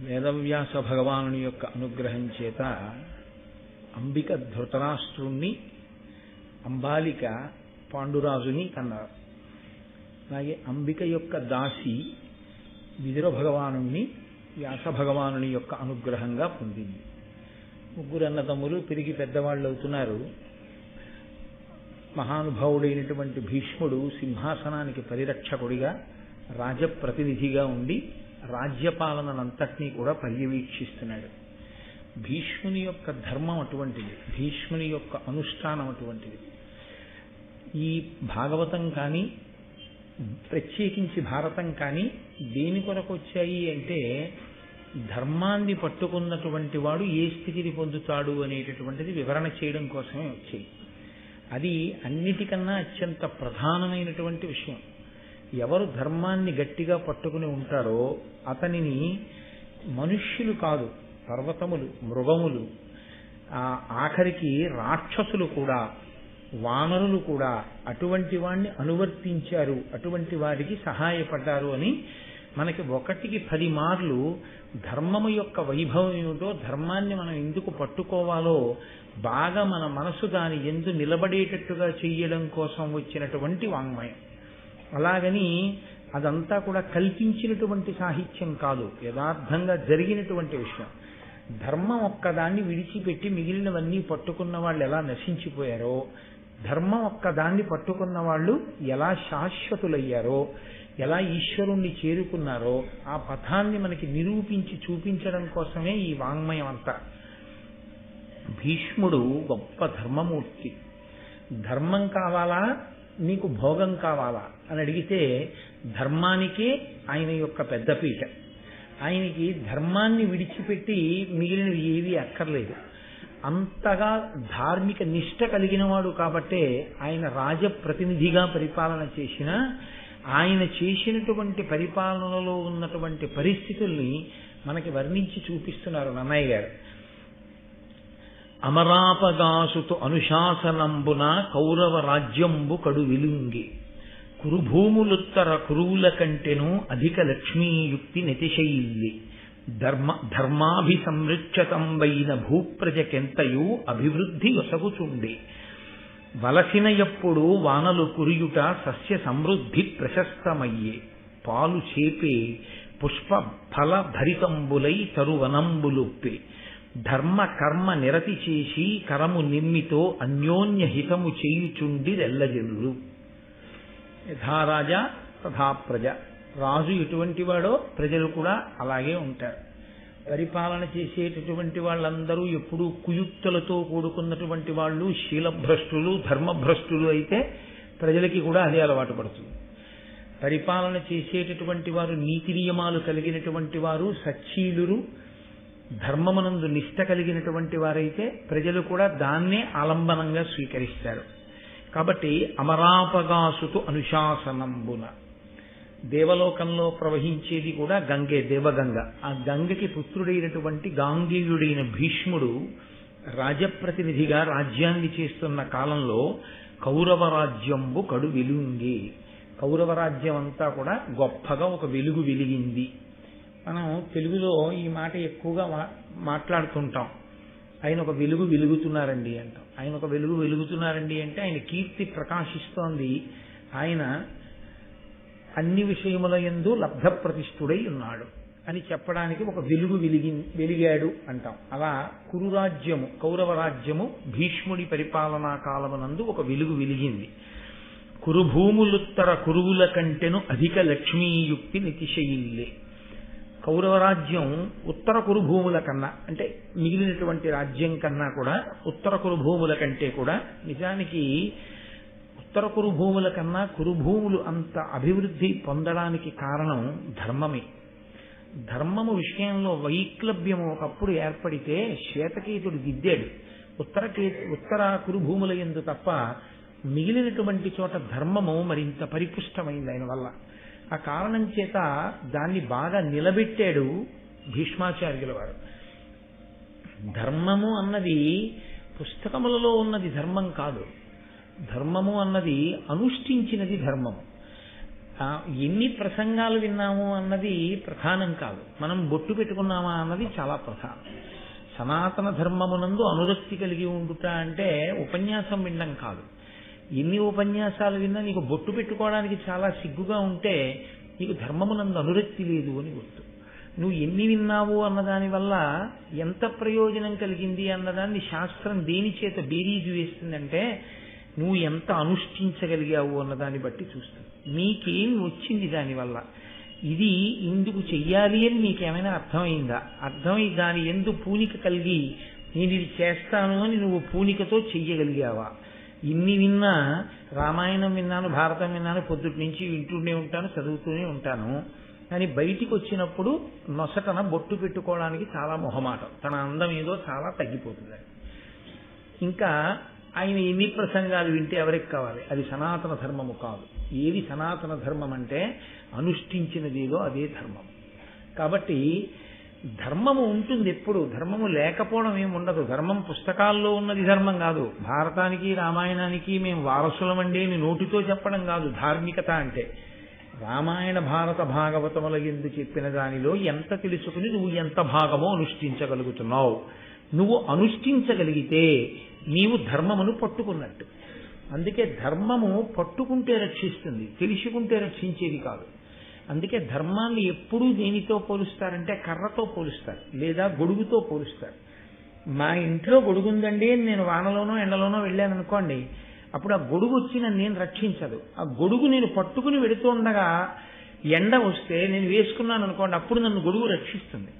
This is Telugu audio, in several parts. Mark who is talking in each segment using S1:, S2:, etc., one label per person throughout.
S1: వేదవ్యాస భగవానుని యొక్క అనుగ్రహం చేత అంబిక ధృతరాష్ట్రుణ్ణి అంబాలిక పాండురాజుని కన్నారు. అలాగే అంబిక యొక్క దాసి విదుర భగవానుణ్ణి వ్యాస భగవానుని యొక్క అనుగ్రహంగా పొందింది. ముగ్గురు అన్నదమ్ములు పెరిగి పెద్దవాళ్ళు అవుతున్నారు. మహానుభావుడైనటువంటి భీష్ముడు సింహాసనానికి పరిరక్షకుడిగా రాజప్రతినిధిగా ఉండి రాజ్యపాలనంతటినీ కూడా పర్యవేక్షిస్తున్నాడు. భీష్ముని యొక్క ధర్మం అటువంటిది భీష్ముని యొక్క అనుష్ఠానం అటువంటిది. ఈ భాగవతం కానీ ప్రత్యేకించి భారతం కానీ దేని కొరకు వచ్చాయి అంటే ధర్మాన్ని పట్టుకున్నటువంటి వాడు ఏ స్థితిని పొందుతాడు అనేటటువంటిది వివరణ చేయడం కోసమే వచ్చాయి. అది అన్నిటికన్నా అత్యంత ప్రధానమైనటువంటి విషయం. ఎవరు ధర్మాన్ని గట్టిగా పట్టుకుని ఉంటారో అతనిని మనుష్యులు కాదు పర్వతములు మృగములు ఆఖరికి రాక్షసులు కూడా వానరులు కూడా అటువంటి వాణ్ణి అనువర్తించారు అటువంటి వారికి సహాయపడ్డారు అని మనకి ఒకటికి పది మార్లు ధర్మము యొక్క వైభవం ఏమిటో ధర్మాన్ని మనం ఎందుకు పట్టుకోవాలో బాగా మన మనసు దాని ఎందు నిలబడేటట్టుగా చెయ్యడం కోసం వచ్చినటువంటి వాంగ్మయం. అలాగని అదంతా కూడా కల్పించినటువంటి సాహిత్యం కాదు. యథార్థంగా జరిగినటువంటి విషయం. ధర్మం ఒక్కదాన్ని విడిచిపెట్టి మిగిలినవన్నీ పట్టుకున్న వాళ్ళు ఎలా నశించిపోయారో ధర్మం ఒక్కదాన్ని పట్టుకున్న వాళ్ళు ఎలా శాశ్వతులయ్యారో ఎలా ఈశ్వరుణ్ణి చేరుకున్నారో ఆ పథాన్ని మనకి నిరూపించి చూపించడం కోసమే ఈ వాంగ్మయం అంతా. భీష్ముడు గొప్ప ధర్మమూర్తి. ధర్మం కావాలా? నీకు భోగం కావాలా? అని అడిగితే ధర్మానికే ఆయన యొక్క పెద్దపీట ఆయనకి ధర్మాన్ని విడిచిపెట్టి మిగిలినవి ఏవి అక్కర్లేదు. అంతగా ధార్మిక నిష్ట కలిగిన వాడు కాబట్టే ఆయన రాజప్రతినిధిగా పరిపాలన చేసిన ఆయన చేసినటువంటి పరిపాలనలో ఉన్నటువంటి పరిస్థితుల్ని మనకి వర్ణించి చూపిస్తున్నారు నన్నయ్య గారు. అమరాపగాసుతు అనుశాసనంబున కౌరవ రాజ్యంబు కడు విలుంగి కురుభూములుత్తర కురువుల కంటెను అధిక లక్ష్మీయుక్తి నెతిశైల్లి. ధర్మ ధర్మాభిసంరక్షతంబైన భూప్రజకెంతయు అభివృద్ధి ఒసగుచుండే వలసిన ఎప్పుడు వానలు కురియుట సస్య సమృద్ధి ప్రశస్తమయ్యే. పాలు చేపే పుష్ప ఫల భరితంబులై తరువనంబులుప్పే. ధర్మ కర్మ నిరతి చేసి కరము నిమ్మితో అన్యోన్య హితము చేయుచుండి రెల్లజల్లు యథారాజా తథా ప్రజ. రాజు ఎటువంటి వాడో ప్రజలు కూడా అలాగే ఉంటారు. పరిపాలన చేసేటటువంటి వాళ్ళందరూ ఎప్పుడూ కుయుక్తులతో కూడుకున్నటువంటి వాళ్ళు శీలభ్రష్టులు ధర్మభ్రష్టులు అయితే ప్రజలకి కూడా అదే అలవాటు పడుతుంది. పరిపాలన చేసేటటువంటి వారు నీతి నియమాలు కలిగినటువంటి వారు సచ్చీలురు ధర్మమునందు నిష్ట కలిగినటువంటి వారైతే ప్రజలు కూడా దాన్నే ఆలంబనంగా స్వీకరిస్తారు. కాబట్టి అమరాపగాసుతు అనుశాసనంబున. దేవలోకంలో ప్రవహించేది కూడా గంగే దేవగంగ. ఆ గంగకి పుత్రుడైనటువంటి గాంగేయుడైన భీష్ముడు రాజప్రతినిధిగా రాజ్యాన్ని చేస్తున్న కాలంలో కౌరవ రాజ్యంబు కడు వెలుంగి. కౌరవ రాజ్యం అంతా కూడా గొప్పగా ఒక వెలుగు వెలిగింది. మనం తెలుగులో ఈ మాట ఎక్కువగా మాట్లాడుతుంటాం. ఆయన ఒక వెలుగు వెలుగుతున్నారండి అంటాం. ఆయన ఒక వెలుగు వెలుగుతున్నారండి అంటే ఆయన కీర్తి ప్రకాశిస్తోంది. ఆయన అన్ని విషయముల ఎందు లబ్ధ ప్రతిష్ఠుడై ఉన్నాడు అని చెప్పడానికి ఒక వెలుగు వెలిగి వెలిగాడు అంటాం. అలా కురురాజ్యము కౌరవ రాజ్యము భీష్ముడి పరిపాలనా కాలమునందు ఒక వెలుగు వెలిగింది. కురుభూములుత్తర కురువుల కంటెను అధిక లక్ష్మీయుక్తి నితిశయిల్లే కౌరవరాజ్యం ఉత్తర కురుభూముల కన్నా అంటే మిగిలినటువంటి రాజ్యం కన్నా కూడా ఉత్తర కురుభూముల కంటే కూడా నిజానికి ఉత్తర కురుభూముల కన్నా కురుభూములు అంత అభివృద్ధి పొందడానికి కారణం ధర్మమే. ధర్మము విషయంలో వైక్లభ్యము ఒకప్పుడు ఏర్పడితే శ్వేతకేతుడు దిద్దాడు. ఉత్తర ఉత్తర కురుభూముల ఎందు తప్ప మిగిలినటువంటి చోట ధర్మము మరింత పరిపుష్టమైంది ఆయన వల్ల. ఆ కారణం చేత దాన్ని బాగా నిలబెట్టాడు భీష్మాచార్యుల వారు. ధర్మము అన్నది పుస్తకములలో ఉన్నది ధర్మం కాదు. ధర్మము అన్నది అనుష్ఠించినది ధర్మము. ఎన్ని ప్రసంగాలు విన్నాము అన్నది ప్రధానం కాదు. మనం బొట్టు పెట్టుకున్నామా అన్నది చాలా ప్రధానం. సనాతన ధర్మమునందు అనురక్తి కలిగి ఉండుట అంటే ఉపన్యాసం వినడం కాదు. ఎన్ని ఉపన్యాసాలు విన్నా నీకు బొట్టు పెట్టుకోవడానికి చాలా సిగ్గుగా ఉంటే నీకు ధర్మమునందు అనురక్తి లేదు అని గుర్తు. నువ్వు ఎన్ని విన్నావు అన్నదాని వల్ల ఎంత ప్రయోజనం కలిగింది అన్నదాన్ని శాస్త్రం దేని చేత బేరీజు వేస్తుందంటే నువ్వు ఎంత అనుష్ఠించగలిగావు అన్నదాన్ని బట్టి చూస్తుంది. నీకేం వచ్చింది దానివల్ల ఇది ఇందుకు చెయ్యాలి అని నీకేమైనా అర్థమైందా? అర్థమై దాని ఎందు పూనిక కలిగి నేను ఇది చేస్తాను అని నువ్వు పూనికతో చెయ్యగలిగావా? ఇన్ని విన్నా రామాయణం విన్నాను భారతం విన్నాను పొద్దుటి నుంచి వింటూనే ఉంటాను చదువుతూనే ఉంటాను. కానీ బయటికి వచ్చినప్పుడు నొసటన బొట్టు పెట్టుకోవడానికి చాలా మొహమాటం. తన అందం ఏదో చాలా తగ్గిపోతుంది. ఇంకా ఆయన ఎన్ని ప్రసంగాలు వింటే ఎవరికి కావాలి? అది సనాతన ధర్మము కాదు. ఏది సనాతన ధర్మం అంటే అనుష్ఠించినదేదో అదే ధర్మం. కాబట్టి ధర్మము ఉంటుంది ఎప్పుడు. ధర్మము లేకపోవడం ఏమి ఉండదు. ధర్మం పుస్తకాల్లో ఉన్నది ధర్మం కాదు. భారతానికి రామాయణానికి మేము వారసులమండి అని నోటితో చెప్పడం కాదు. ధార్మికత అంటే. రామాయణ భారత భాగవతముల ఎందు చెప్పిన దానిలో ఎంత తెలుసుకుని నువ్వు ఎంత భాగమో అనుష్ఠించగలుగుతున్నావు. నువ్వు అనుష్ఠించగలిగితే నీవు ధర్మమును పట్టుకున్నట్టు. అందుకే ధర్మము పట్టుకుంటే రక్షిస్తుంది. తెలుసుకుంటే రక్షించేది కాదు. అందుకే ధర్మాన్ని ఎప్పుడూ దేనితో పోలుస్తారంటే కర్రతో పోలుస్తారు లేదా గొడుగుతో పోలుస్తారు. మా ఇంట్లో గొడుగుందండి నేను వానలోనో ఎండలోనో వెళ్ళాను అనుకోండి అప్పుడు ఆ గొడుగు వచ్చి నన్ను నేను రక్షించదు. ఆ గొడుగు నేను పట్టుకుని వెళుతూ ఉండగా ఎండ వస్తే నేను వేసుకున్నాను అనుకోండి అప్పుడు నన్ను గొడుగు రక్షిస్తుంది.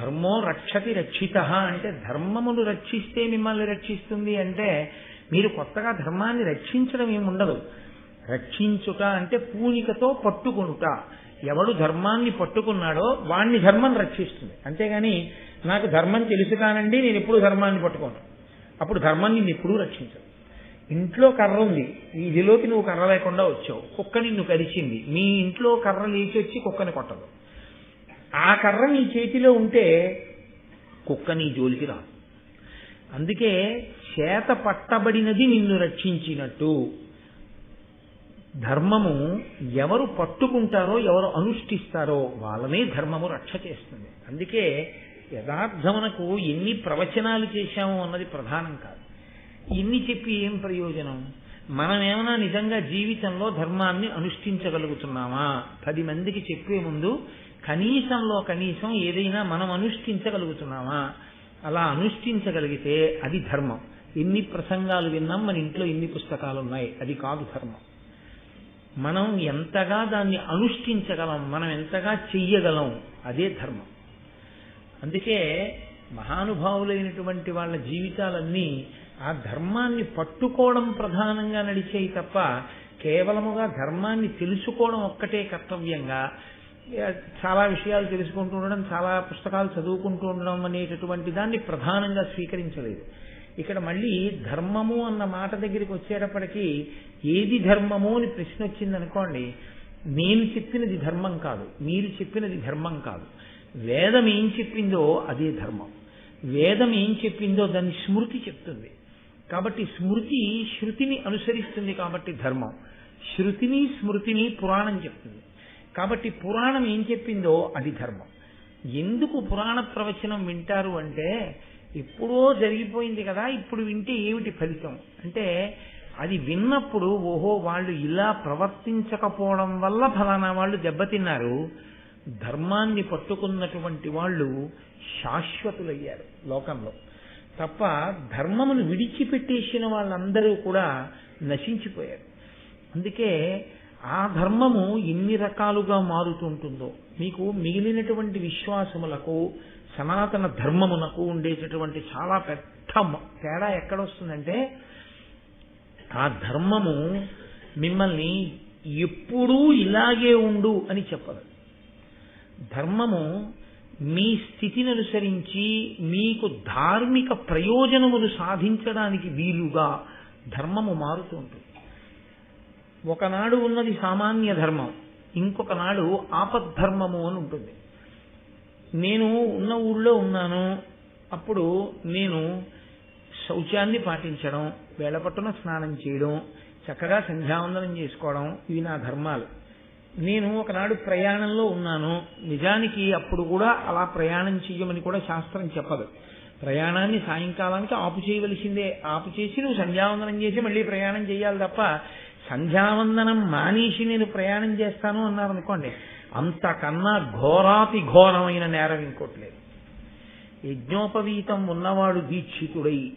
S1: ధర్మో రక్షతి రక్షిత అంటే ధర్మమును రక్షిస్తే మిమ్మల్ని రక్షిస్తుంది అంటే మీరు కొత్తగా ధర్మాన్ని రక్షించడం ఏముండదు. రక్షించుట అంటే పూనికతో పట్టుకొనుట. ఎవడు ధర్మాన్ని పట్టుకున్నాడో వాణ్ణి ధర్మం రక్షిస్తుంది. అంతేగాని నాకు ధర్మం తెలుసు కానండి నేను ఎప్పుడు ధర్మాన్ని పట్టుకోను. అప్పుడు ధర్మం నిన్ను ఎప్పుడూ రక్షించదు ఇంట్లో కర్ర ఉంది. వీధిలోకి నువ్వు కర్ర లేకుండా వచ్చావు. కుక్క నిన్ను కరిచింది. మీ ఇంట్లో కర్ర లేచి వచ్చి కుక్కని కొట్టదు. ఆ కర్ర నీ చేతిలో ఉంటే కుక్క నీ జోలికి రాదు. అందుకే చేత పట్టబడినది నిన్ను రక్షించినట్టు. ధర్మము ఎవరు పట్టుకుంటారో ఎవరు అనుష్ఠిస్తారో వాళ్ళనే ధర్మము రక్ష చేస్తుంది. అందుకే యథార్థమునకు ఎన్ని ప్రవచనాలు చేశాము అన్నది ప్రధానం కాదు. ఎన్ని చెప్పి ఏం ప్రయోజనం? మనం ఏమైనా నిజంగా జీవితంలో ధర్మాన్ని అనుష్ఠించగలుగుతున్నామా? పది మందికి చెప్పే ముందు కనీసంలో కనీసం ఏదైనా మనం అనుష్ఠించగలుగుతున్నామా? అలా అనుష్ఠించగలిగితే అది ధర్మం. ఎన్ని ప్రసంగాలు విన్నాం మన ఇంట్లో ఎన్ని పుస్తకాలు ఉన్నాయి అది కాదు ధర్మం. మనం ఎంతగా దాన్ని అనుష్ఠించగలం మనం ఎంతగా చెయ్యగలం అదే ధర్మం. అందుకే మహానుభావులైనటువంటి వాళ్ళ జీవితాలన్నీ ఆ ధర్మాన్ని పట్టుకోవడం ప్రధానంగా నడిచేయి తప్ప కేవలముగా ధర్మాన్ని తెలుసుకోవడం ఒక్కటే కర్తవ్యంగా చాలా విషయాలు తెలుసుకుంటూ ఉండడం చాలా పుస్తకాలు చదువుకుంటూ ఉండడం అనేటటువంటి దాన్ని ప్రధానంగా స్వీకరించలేదు. ఇక్కడ మళ్ళీ ధర్మము అన్న మాట దగ్గరికి వచ్చేటప్పటికి ఏది ధర్మము అని ప్రశ్న వచ్చిందనుకోండి నేను చెప్పినది ధర్మం కాదు మీరు చెప్పినది ధర్మం కాదు. వేదం ఏం చెప్పిందో అదే ధర్మం. వేదం ఏం చెప్పిందో దాన్ని స్మృతి చెప్తుంది. కాబట్టి స్మృతి శృతిని అనుసరిస్తుంది కాబట్టి ధర్మం. శృతిని స్మృతిని పురాణం చెప్తుంది. కాబట్టి పురాణం ఏం చెప్పిందో అది ధర్మం. ఎందుకు పురాణ ప్రవచనం వింటారు అంటే ఎప్పుడో జరిగిపోయింది కదా ఇప్పుడు వింటే ఏమిటి ఫలితం? అంటే అది విన్నప్పుడు ఓహో వాళ్ళు ఇలా ప్రవర్తించకపోవడం వల్ల ఫలానా వాళ్ళు దెబ్బతిన్నారు. ధర్మాన్ని పట్టుకున్నటువంటి వాళ్ళు శాశ్వతులయ్యారు లోకంలో. తప్ప ధర్మమును విడిచిపెట్టేసిన వాళ్ళందరూ కూడా నశించిపోయారు. అందుకే ఆ ధర్మము ఎన్ని రకాలుగా మారుతుంటుందో మీకు మిగిలినటువంటి విశ్వాసములకు సనాతన ధర్మమునకు ఉండేటటువంటి చాలా పెద్ద తేడా ఎక్కడొస్తుందంటే ఆ ధర్మము మిమ్మల్ని ఎప్పుడూ ఇలాగే ఉండు అని చెప్పదు. ధర్మము మీ స్థితిని అనుసరించి మీకు ధార్మిక ప్రయోజనములు సాధించడానికి వీలుగా ధర్మము మారుతూ ఉంటుంది. ఒకనాడు ఉన్నది సామాన్య ధర్మం ఇంకొక నాడు ఆపద్ధర్మము అని ఉంటుంది. నేను ఉన్న ఊళ్ళో ఉన్నాను. అప్పుడు నేను శౌచాన్ని పాటించడం వేళపట్టున స్నానం చేయడం చక్కగా సంధ్యావందనం చేసుకోవడం ఇవి నా ధర్మాలు. నేను ఒకనాడు ప్రయాణంలో ఉన్నాను. నిజానికి అప్పుడు కూడా అలా ప్రయాణం చెయ్యమని కూడా శాస్త్రం చెప్పదు. ప్రయాణాన్ని సాయంకాలానికి ఆపు చేయవలసిందే. ఆపు చేసి నువ్వు సంధ్యావందనం చేసి మళ్ళీ ప్రయాణం చేయాలి తప్ప సంధ్యావందనం మానేసి నేను ప్రయాణం చేస్తాను అన్నారు అనుకోండి అంతకన్నా ఘోరాతి ఘోరమైన నేరం ఇంకోటి లేదు. యజ్ఞోపవీతం ఉన్నవాడు దీక్షితుడై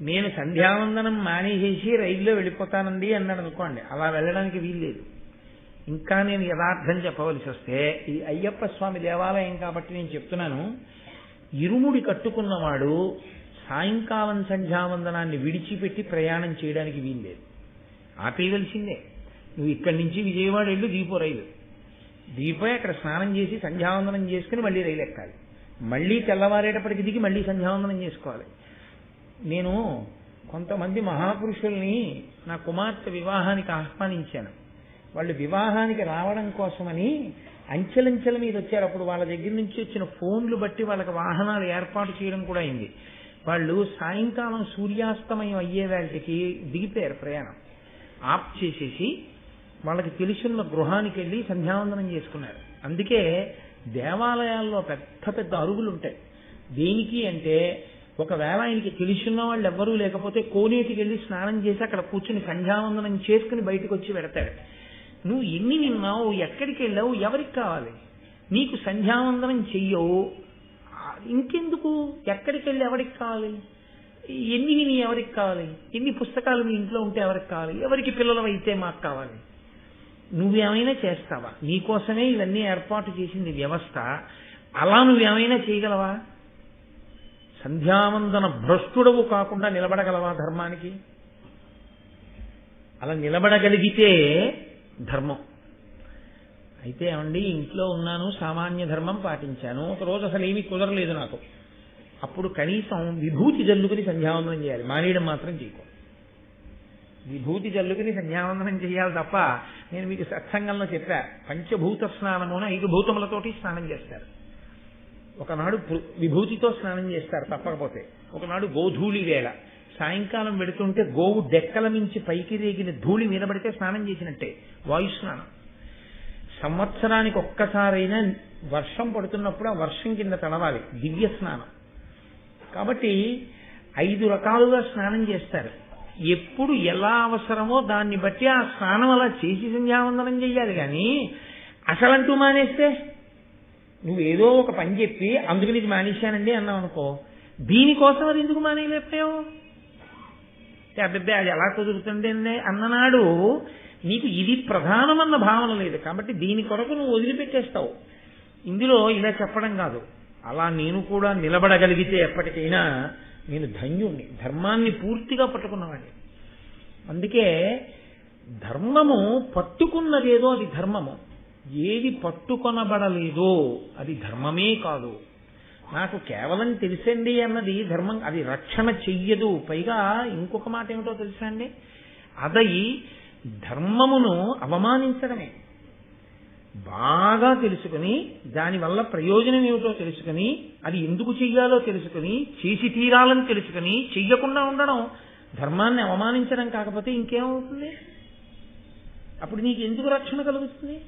S1: నేను సంధ్యావందనం మానేసేసి రైల్లో వెళ్ళిపోతానండి అన్నాడు అనుకోండి. అలా వెళ్ళడానికి వీల్లేదు. ఇంకా నేను యథార్థం చెప్పవలసి వస్తే ఇది అయ్యప్ప స్వామి దేవాలయం కాబట్టి నేను చెప్తున్నాను ఇరుముడి కట్టుకున్నవాడు సాయంకాలం సంధ్యావందనాన్ని విడిచిపెట్టి ప్రయాణం చేయడానికి వీల్లేదు. ఆపేయవలసిందే. నువ్వు ఇక్కడి నుంచి విజయవాడ వెళ్ళు దీపో రైలు. దీపోయి అక్కడ స్నానం చేసి సంధ్యావందనం చేసుకుని మళ్ళీ రైలు ఎక్కాలి. మళ్ళీ తెల్లవారేటప్పటికి దిగి మళ్ళీ సంధ్యావందనం చేసుకోవాలి. నేను కొంతమంది మహాపురుషుల్ని నా కుమార్తె వివాహానికి ఆహ్వానించాను. వాళ్ళు వివాహానికి రావడం కోసమని అంచెలంచెల మీద వచ్చారు. అప్పుడు వాళ్ళ దగ్గర నుంచి వచ్చిన ఫోన్లు బట్టి వాళ్ళకి వాహనాలు ఏర్పాటు చేయడం కూడా అయింది. వాళ్ళు సాయంకాలం సూర్యాస్తమయం అయ్యే వేళకి దిగిపోయారు ప్రయాణం. ఆఫ్ చేసేసి వాళ్ళకి తెలుసున్న గృహానికి వెళ్ళి సంధ్యావందనం చేసుకున్నారు. అందుకే దేవాలయాల్లో పెద్ద పెద్ద అరుగులు ఉంటాయి. దేనికి అంటే ఒకవేళ ఆయనకి తెలుసున్న వాళ్ళు ఎవ్వరూ లేకపోతే కోనేటికి వెళ్ళి స్నానం చేసి అక్కడ కూర్చుని సంధ్యావందనం చేసుకుని బయటకు వచ్చి పెడతాడు. నువ్వు ఎన్ని విన్నావు ఎక్కడికి వెళ్ళావు ఎవరికి కావాలి? నీకు సంధ్యావందనం చెయ్యవు. ఇంకెందుకు? ఎక్కడికి వెళ్ళి ఎవరికి కావాలి? ఎన్ని విని ఎవరికి కావాలి? ఎన్ని పుస్తకాలు మీ ఇంట్లో ఉంటే ఎవరికి కావాలి? ఎవరికి పిల్లలు అయితే మాకు కావాలి? నువ్వేమైనా చేస్తావా? నీకోసమే ఇవన్నీ ఏర్పాటు చేసింది వ్యవస్థ. అలా నువ్వేమైనా చేయగలవా? సంధ్యావందన భ్రష్టుడవు కాకుండా నిలబడగలవా ధర్మానికి? అలా నిలబడగలిగితే ధర్మం. అయితే ఏమండి ఇంట్లో ఉన్నాను సామాన్య ధర్మం పాటించాను. ఒక రోజు అసలు ఏమీ కుదరలేదు నాకు. అప్పుడు కనీసం విభూతి జల్లుకుని సంధ్యావందనం చేయాలి. మానేయడం మాత్రం చేయకూడదు. విభూతి జల్లుకుని సంధ్యావందనం చేయాలి తప్ప నేను మీకు సత్సంగంలో చెప్పా. పంచభూత స్నానమున ఐదు భూతములతోటి స్నానం చేస్తారు. ఒకనాడు విభూతితో స్నానం చేస్తారు తప్పకపోతే. ఒకనాడు గోధూళి వేళ. సాయంకాలం వెడుతుంటే గోవు డెక్కల మించి పైకి రేగిన ధూళి మీద పడితే స్నానం చేసినట్టే. వాయు స్నానం. సంవత్సరానికి ఒక్కసారైనా వర్షం పడుతున్నప్పుడు ఆ వర్షం కింద తడవాలి. దివ్య స్నానం. కాబట్టి ఐదు రకాలుగా స్నానం చేస్తారు. ఎప్పుడు ఎలా అవసరమో దాన్ని బట్టి ఆ స్నానం అలా చేసి సంధ్యావందనం చెయ్యాలి కానీ అసలంటూ మానేస్తే? నువ్వు ఏదో ఒక పని చెప్పి అందుకు నీకు మానేశానండి అన్నావు అనుకో దీనికోసం అది ఎందుకు మానేయలేకపోయావు? అబ్బాయి అది ఎలా కుదురుతుంది అన్ననాడు నీకు ఇది ప్రధానమన్న భావన లేదు కాబట్టి దీని కొరకు నువ్వు వదిలిపెట్టేస్తావు. ఇందులో ఇలా చెప్పడం కాదు. అలా నేను కూడా నిలబడగలిగితే ఎప్పటికైనా నేను ధన్యుణ్ణి. ధర్మాన్ని పూర్తిగా పట్టుకున్నవాడిని. అందుకే ధర్మము పట్టుకున్నదేదో అది ధర్మము. ఏది పట్టుకొనబడలేదో అది ధర్మమే కాదు. నాకు కేవలం తెలిసండి అన్నది ధర్మం అది రక్షణ చెయ్యదు. పైగా ఇంకొక మాట ఏమిటో తెలుసా అండి? అది ధర్మమును అవమానించడమే. బాగా తెలుసుకుని దానివల్ల ప్రయోజనం ఏమిటో తెలుసుకుని అది ఎందుకు చెయ్యాలో తెలుసుకుని చేసి తీరాలని తెలుసుకుని చెయ్యకుండా ఉండడం ధర్మాన్ని అవమానించడం కాకపోతే ఇంకేమవుతుంది? అప్పుడు నీకు ఎందుకు రక్షణ కలుగుతుంది?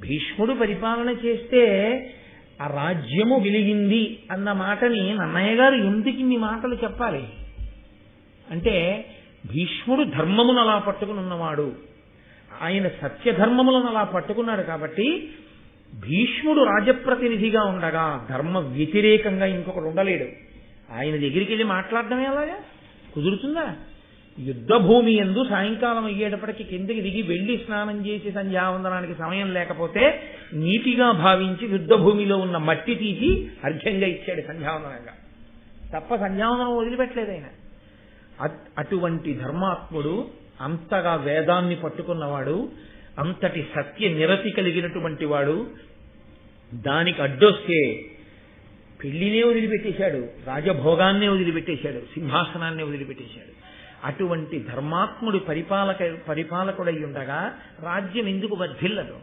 S1: భీష్ముడు పరిపాలన చేస్తే ఆ రాజ్యము వెలిగింది అన్న మాటని నన్నయ్య గారు ఎందుకు ఇన్ని మాటలు చెప్పాలి? అంటే భీష్ముడు ధర్మమును అలా పట్టుకుని ఉన్నవాడు. ఆయన సత్యధర్మములను అలా పట్టుకున్నాడు కాబట్టి భీష్ముడు రాజప్రతినిధిగా ఉండగా ధర్మ వ్యతిరేకంగా ఇంకొకడు ఉండలేడు. ఆయన దగ్గరికి వెళ్ళి మాట్లాడడమే అలాగా? కుదురుతుందా? యుద్ధ భూమి ఎందు సాయంకాలం అయ్యేటప్పటికి కిందకి దిగి వెళ్ళి స్నానం చేసి సంధ్యావందనానికి సమయం లేకపోతే నీటిగా భావించి యుద్ధ భూమిలో ఉన్న మట్టి తీసి అర్ఘ్యంగా ఇచ్చాడు సంధ్యావందనంగా. తప్ప సంధ్యావందనం వదిలిపెట్టలేదు ఆయన. అటువంటి ధర్మాత్ముడు అంతగా వేదాన్ని పట్టుకున్నవాడు అంతటి సత్య నిరతి కలిగినటువంటి వాడు దానికి అడ్డొస్తే పెళ్ళినే వదిలిపెట్టేశాడు రాజభోగాన్నే వదిలిపెట్టేశాడు సింహాసనాన్నే వదిలిపెట్టేశాడు. అటువంటి ధర్మాత్ముడు పరిపాలక పరిపాలకుడై ఉండగా రాజ్యం ఎందుకు వర్ధిల్లదు?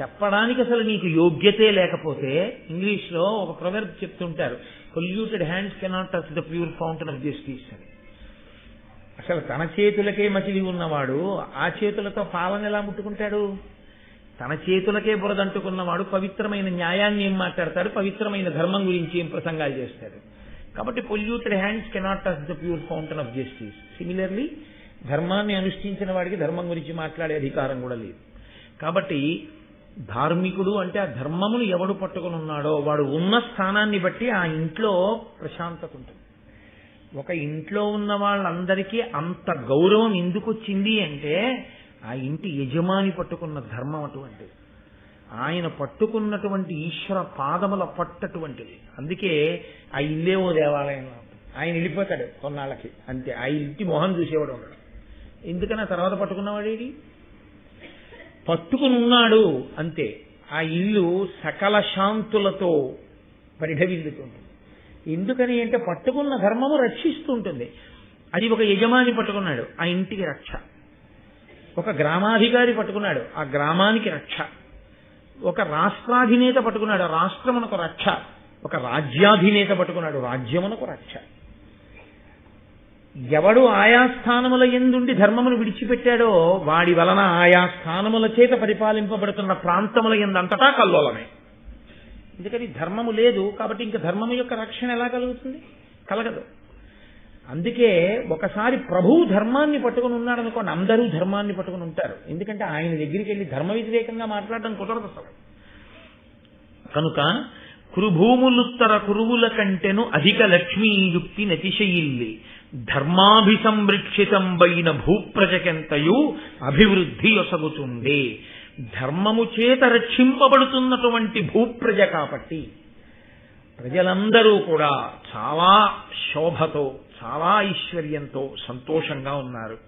S1: చెప్పడానికి అసలు నీకు యోగ్యతే లేకపోతే ఇంగ్లీష్లో ఒక ప్రొవెర్బ్ చెప్తుంటారు polluted hands cannot touch the pure fountain of justice అని. అసలు తన చేతులకే మసిలి ఉన్నవాడు ఆ చేతులతో పాలన ఎలా ముట్టుకుంటాడు? తన చేతులకే బురదంటుకున్నవాడు పవిత్రమైన న్యాయాన్ని ఏం మాట్లాడతాడు? పవిత్రమైన ధర్మం గురించి ఏం ప్రసంగాలు చేస్తాడు? కాబట్టి polluted hands cannot touch the pure fountain of justice similarly ధర్మాన్ని అనుష్ఠించిన వాడికి ధర్మం గురించి మాట్లాడే అధికారం కూడా లేదు. కాబట్టి ధార్మికుడు అంటే ఆ ధర్మమును ఎవడు పట్టుకుని ఉన్నాడో వాడు ఉన్న స్థానాన్ని బట్టి ఆ ఇంట్లో ప్రశాంతత ఉంటుంది. ఒక ఇంట్లో ఉన్న వాళ్ళందరికీ అంత గౌరవం ఎందుకు వచ్చింది అంటే ఆ ఇంటి యజమాని పట్టుకున్న ధర్మం అటువంటిది. ఆయన పట్టుకున్నటువంటి ఈశ్వర పాదముల పట్టటువంటిది అందుకే ఆ ఇల్లే ఓ దేవాలయంలో ఆయన వెళ్ళిపోతాడు కొన్నాళ్ళకి. అంతే. ఆ ఇంటి మొహం చూసేవాడు ఉన్నాడు ఎందుకని ఆ తర్వాత పట్టుకున్నవాడేది పట్టుకుని ఉన్నాడు అంతే. ఆ ఇల్లు సకల శాంతులతో పరిఢవిల్లుతుంది ఎందుకని అంటే పట్టుకున్న ధర్మము రక్షిస్తూ ఉంటుంది అది ఒక యజమాని పట్టుకున్నాడు ఆ ఇంటికి రక్ష. ఒక గ్రామాధికారి పట్టుకున్నాడు ఆ గ్రామానికి రక్ష. ఒక రాష్ట్రాధినేత పట్టుకున్నాడు రాష్ట్రమునకు రక్ష. ఒక రాజ్యాధినేత పట్టుకున్నాడు రాజ్యమునకు రక్ష. ఎవడు ఆయా స్థానముల ఎందుండి ధర్మమును విడిచిపెట్టాడో వాడి వలన ఆయా స్థానముల చేత పరిపాలింపబడుతున్న ప్రాంతముల ఎందంతటా కల్లోలమే. ఎందుకని ధర్మము లేదు కాబట్టి ఇంకా ధర్మము యొక్క రక్షణ ఎలా కలుగుతుంది? కలగదు. అందుకే ఒకసారి ప్రభువు ధర్మాన్ని పట్టుకుని ఉన్నాడు అనుకోండి అందరూ ధర్మాన్ని పట్టుకుని ఉంటారు. ఎందుకంటే ఆయన దగ్గరికి వెళ్ళి ధర్మ వ్యతిరేకంగా మాట్లాడడం కుదరదు అసలు. కనుక కురుభూములుత్తర కురువుల కంటెను అధిక లక్ష్మీయుక్తి నతిశయిల్లి. ధర్మాభిసంరక్షితంబైన భూప్రజకెంతయు అభివృద్ధి ఒసగుతుంది ధర్మము చేత రక్షింపబడుతున్నటువంటి భూప్రజ కాబట్టి ప్రజలందరూ కూడా చాలా శోభతో చాలా ఐశ్వర్యంతో సంతోషంగా ఉన్నారు.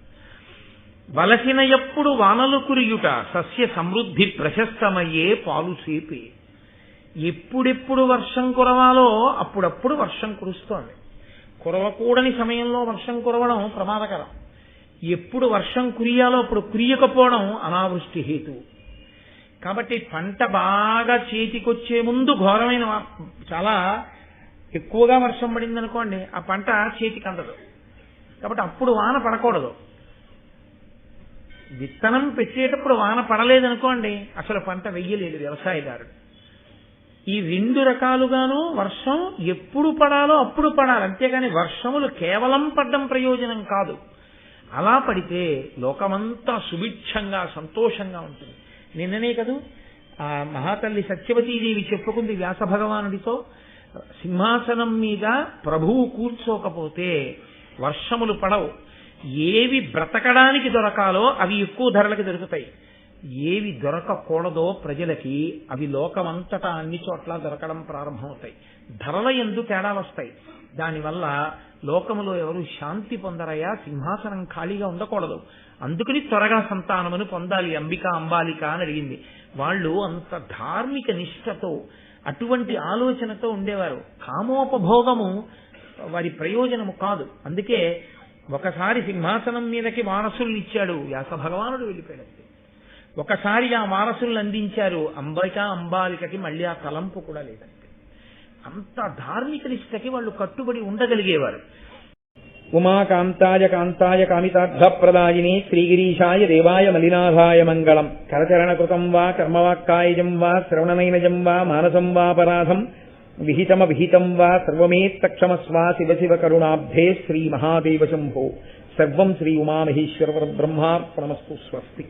S1: వలసిన ఎప్పుడు వానలు కురియుట సస్య సమృద్ధి ప్రశస్తమయ్యే పాలుసేపి ఎప్పుడెప్పుడు వర్షం కురవాలో అప్పుడప్పుడు వర్షం కురుస్తోంది. కురవకూడని సమయంలో వర్షం కురవడం ప్రమాదకరం. ఎప్పుడు వర్షం కురియాలో అప్పుడు కురియకపోవడం అనావృష్టి హేతు. కాబట్టి పంట బాగా చేతికొచ్చే ముందు ఘోరమైన చాలా ఎక్కువగా వర్షం పడింది అనుకోండి ఆ పంట చేతికి అందదు. కాబట్టి అప్పుడు వాన పడకూడదు. విత్తనం పెట్టేటప్పుడు వాన పడలేదనుకోండి అసలు పంట వెయ్యలేదు వ్యవసాయదారుడు. ఈ రెండు రకాలుగాను వర్షం ఎప్పుడు పడాలో అప్పుడు పడాలి. అంతేగాని వర్షములు కేవలం పడ్డం ప్రయోజనం కాదు. అలా పడితే లోకమంతా సుభిక్షంగా సంతోషంగా ఉంటుంది. నిన్ననే కదూ? ఆ మహాతల్లి సత్యవతీదేవి చెప్పుకుంది వ్యాస భగవానుడితో సింహాసనం మీద ప్రభువు కూర్చోకపోతే వర్షములు పడవు. ఏవి బ్రతకడానికి దొరకాలో అవి ఎక్కువ ధరలకి దొరుకుతాయి. ఏవి దొరకకూడదో ప్రజలకి అవి లోకమంతటా అన్ని చోట్ల దొరకడం ప్రారంభమవుతాయి. ధరల ఎందు తేడా వస్తాయి. దానివల్ల లోకములో ఎవరు శాంతి పొందరయా సింహాసనం ఖాళీగా ఉండకూడదు. అందుకని త్వరగా సంతానమును పొందాలి. అంబిక అంబాలిక అని అడిగింది. వాళ్ళు అంత ధార్మిక నిష్ఠతో అటువంటి ఆలోచనతో ఉండేవారు. కామోపభోగము వారి ప్రయోజనము కాదు. అందుకే ఒకసారి సింహాసనం మీదకి వారసుల్ని ఇచ్చాడు. వ్యాస భగవానుడు వెళ్ళిపోయాడు. ఒకసారి ఆ వారసుల్ని అందించారు. అంబిక అంబాలికకి మళ్ళీ ఆ తలంపు కూడా లేదంటే. అంత ధార్మిక నిష్టకి వాళ్ళు కట్టుబడి ఉండగలిగేవారు.
S2: ఉమాకాంతాయ కాంతాయ కామితార్థప్రదాయిని శ్రీగిరీషాయ దేవాయ మలినాథాయ మంగళం కరచరణకృతం వా కర్మవాక్కాయజం వా శ్రవణనైనజం వా మానసం వాపరాధం విహితమ విహితం వా సర్వమేత్తక్షమస్వా శివ శివ కరుణాబ్ధే శ్రీ మహాదేవ శంభో సర్వం శ్రీ ఉమామహేశ్వర బ్రహ్మార్పణమస్తు స్వస్తి